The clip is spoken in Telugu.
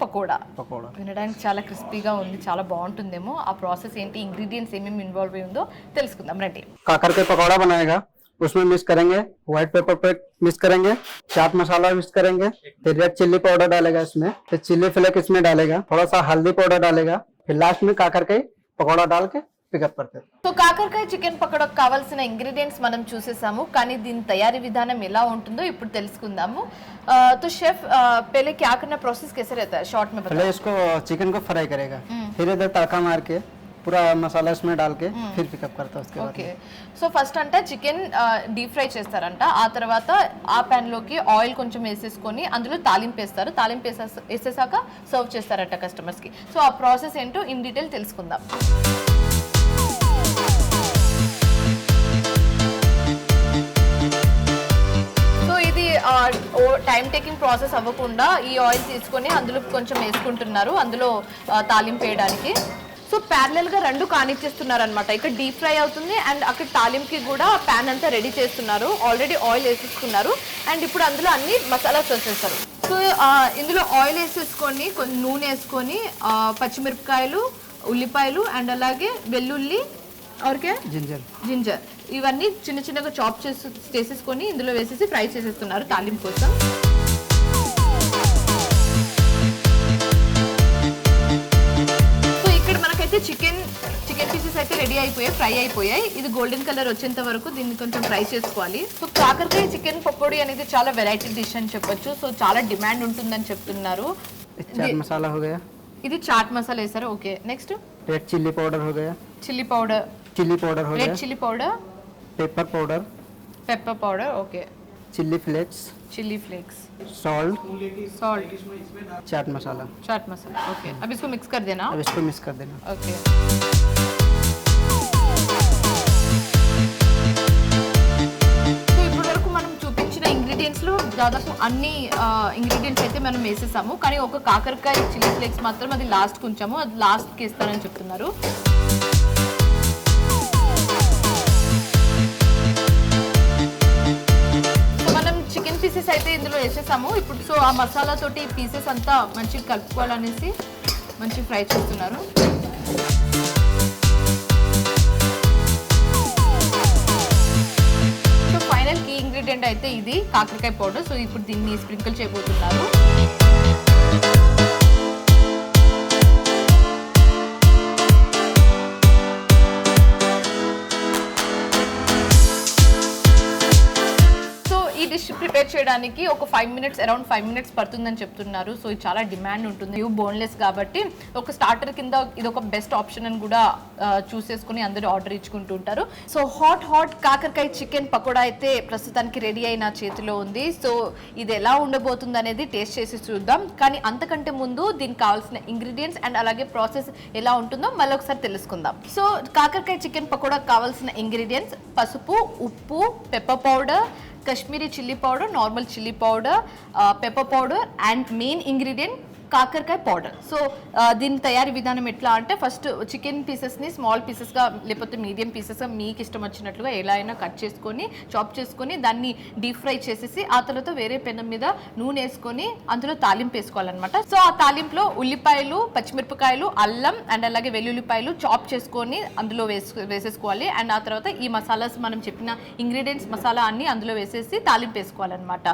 పకోడా पकौड़ा వినడానికి చాలా క్రిస్పీగా ఉంది చాలా బాగుంటుందేమో ఆ ప్రాసెస్ ఏంటి ఇంగ్రీడియంట్స్ ఏమేమి ఇన్వాల్వ్ అయి ఉందో తెలుసుకుందాం రండి काकर के पकौड़ा बनाएगा उसमें मिक्स करेंगे व्हाइट पेपर पे मिक्स करेंगे चाट मसाला मिक्स करेंगे फिर रेड चिल्ली पाउडर डालेगा इसमें फिर चिल्ली फ्लेक इसमें डालेगा थोड़ा सा हल्दी पाउडर डालेगा फिर लास्ट में काकर के पकौड़ा डाल के पिकअप करते हैं సో కాకరకాయ చికెన్ పకోడాకు కావాల్సిన ఇంగ్రీడియంట్స్ మనం చూసేసాము కానీ దీని తయారీ విధానం ఎలా ఉంటుందో ఇప్పుడు తెలుసుకుందాము ఆ, तो शेफ आ, पहले क्या करना प्रोसेस कैसे रहता है शॉर्ट में बताओ पहले इसको चिकन को फ्राई करेगा फिर इधर तड़का मार के पूरा मसाला इसमें डाल के फिर पिकअप करता है उसके बाद ఓకే సో ఫస్ట్ అంటే చికెన్ డీప్ ఫ్రై చేస్తారంట ఆ తర్వాత ఆ pan లోకి ఆయిల్ కొంచెం వేసేసుకొని అందులో తాలింపు వేస్తారు తాలింపు వేసేసా- వేసేసాక సర్వ్ చేస్తారట customers కి సో ఆ ప్రాసెస్ ఏంటో ఇన్ డీటెయిల్ తెలుసుకుందాం టైం టేకింగ్ ప్రాసెస్ అవ్వకుండా ఈ ఆయిల్ తీసుకొని అందులో కొంచెం వేసుకుంటున్నారు. అందులో తాలింపు వేయడానికి. సో ప్యారలల్గా రెండు కానిచ్చేస్తున్నారు అనమాట ఇక్కడ డీప్ ఫ్రై అవుతుంది అండ్ అక్కడ తాలింపుకి కూడా ప్యాన్ అంతా రెడీ చేస్తున్నారు. Already oil వేసేసుకున్నారు. అండ్ ఇప్పుడు అందులో అన్ని మసాలాస్ వేసేస్తారు. సో ఇందులో ఆయిల్ వేసేసుకొని కొంచెం నూనె వేసుకొని పచ్చిమిరపకాయలు ఉల్లిపాయలు అండ్ అలాగే వెల్లుల్లి ఓకే జింజర్. జింజర్. ఇవన్నీ చిన్న చిన్నగా చాప్ చేసి చేసేసుకొని ఇందులో వేసేసి ఫ్రై చేసేస్తున్నారు తాలింపు కోసం. సో ఇక్కడ మనకైతే చికెన్ చికెన్ పీసెస్ అయితే రెడీ అయిపోయాయి ఫ్రై అయిపోయాయి. ఇది గోల్డెన్ కలర్ వచ్చేంత వరకు దీన్ని కొంచెం ఫ్రై చేసుకోవాలి. సో కాకరకాయ చికెన్ పకోడి అనేది చాలా వెరైటీ డిష్ అని చెప్పొచ్చు. సో చాలా డిమాండ్ ఉంటుందని చెప్తున్నారు. మసాలా ఇది చాట్ మసాలా వేసారు okay. Next? Red chilli powder chilli powder chilli powder हो गया। Chilli powder pepper powder pepper powder okay chilli flakes chilli flakes salt salt chaat masala chaat masala okay अब इसको मिक्स कर देना अब इसको मिक्स कर देना ओके okay. దాదాపు అన్ని ఇంగ్రీడియంట్స్ అయితే మనం వేసేసాము. కానీ ఒక కాకరకాయ చిల్లీ ఫ్లేక్స్ మాత్రం అది లాస్ట్ ఉంచాము. అది లాస్ట్కి చెప్తున్నారు. మనం చికెన్ పీసెస్ అయితే ఇందులో వేసేసాము. ఇప్పుడు సో ఆ మసాలా తోటి పీసెస్ అంతా మంచిగా కలుపుకోవాలనేసి మంచిగా ఫ్రై చేస్తున్నారు. అయితే ఇది కాకరకాయ పౌడర్. సో ఇప్పుడు దీన్ని స్ప్రింకిల్ చేయబోతున్నారు. ఈ డిష్ ప్రిపేర్ చేయడానికి ఒక five minutes around five minutes పడుతుందని చెప్తున్నారు. సో ఇది చాలా డిమాండ్ ఉంటుంది. ఇవి బోన్లెస్ కాబట్టి ఒక స్టార్టర్ కింద ఇది ఒక బెస్ట్ ఆప్షన్ అని కూడా ఆ, చూసేసుకుని అందరూ ఆర్డర్ ఇచ్చుకుంటూ ఉంటారు. సో హాట్ హాట్ కాకరకాయ చికెన్ పకోడా అయితే ప్రస్తుతానికి రెడీ అయిన చేతిలో ఉంది. సో ఇది ఎలా ఉండబోతుంది అనేది టేస్ట్ చేసి చూద్దాం. కానీ అంతకంటే ముందు దీనికి కావాల్సిన ఇంగ్రీడియంట్స్ అండ్ అలాగే ప్రాసెస్ ఎలా ఉంటుందో మళ్ళీ ఒకసారి తెలుసుకుందాం. సో కాకరకాయ చికెన్ పకోడా కావాల్సిన ఇంగ్రీడియంట్స్ పసుపు ఉప్పు pepper powder Kashmiri chilli powder normal chilli powder pepper powder and main ingredient కాకరకాయ పౌడర్ సో uh, దీని తయారీ విధానం ఎట్లా అంటే ఫస్ట్ చికెన్ పీసెస్ని స్మాల్ పీసెస్గా లేకపోతే మీడియం పీసెస్గా మీకు ఇష్టం వచ్చినట్లుగా ఎలా అయినా కట్ చేసుకొని చాప్ చేసుకొని దాన్ని డీప్ ఫ్రై చేసేసి ఆ తర్వాత వేరే పెనం మీద నూనె వేసుకొని అందులో తాలింపు వేసుకోవాలన్నమాట. సో ఆ తాలింపులో ఉల్లిపాయలు పచ్చిమిరపకాయలు అల్లం అండ్ అలాగే వెల్లుల్లిపాయలు చాప్ చేసుకొని అందులో వేసు వేసేసుకోవాలి. అండ్ ఆ తర్వాత ఈ మసాలాస్ మనం చెప్పిన ఇంగ్రీడియంట్స్ మసాలా అన్ని అందులో వేసేసి తాలింపు వేసుకోవాలన్నమాట.